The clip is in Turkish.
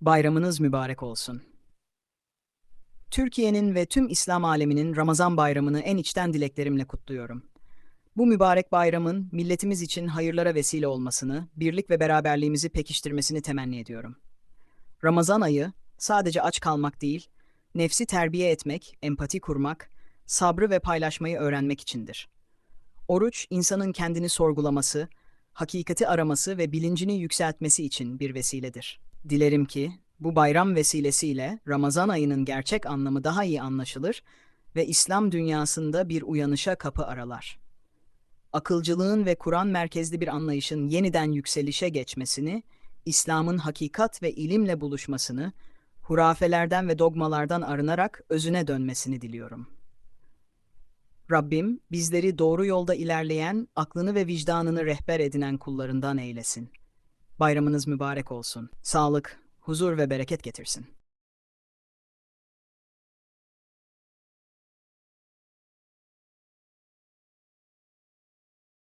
Bayramınız mübarek olsun. Türkiye'nin ve tüm İslam aleminin Ramazan bayramını en içten dileklerimle kutluyorum. Bu mübarek bayramın milletimiz için hayırlara vesile olmasını, birlik ve beraberliğimizi pekiştirmesini temenni ediyorum. Ramazan ayı sadece aç kalmak değil, nefsi terbiye etmek, empati kurmak, sabrı ve paylaşmayı öğrenmek içindir. Oruç, insanın kendini sorgulaması, hakikati araması ve bilincini yükseltmesi için bir vesiledir. Dilerim ki bu bayram vesilesiyle Ramazan ayının gerçek anlamı daha iyi anlaşılır ve İslam dünyasında bir uyanışa kapı aralar. Akılcılığın ve Kur'an merkezli bir anlayışın yeniden yükselişe geçmesini, İslam'ın hakikat ve ilimle buluşmasını, hurafelerden ve dogmalardan arınarak özüne dönmesini diliyorum. Rabbim bizleri doğru yolda ilerleyen, aklını ve vicdanını rehber edinen kullarından eylesin. Bayramınız mübarek olsun. Sağlık, huzur ve bereket getirsin.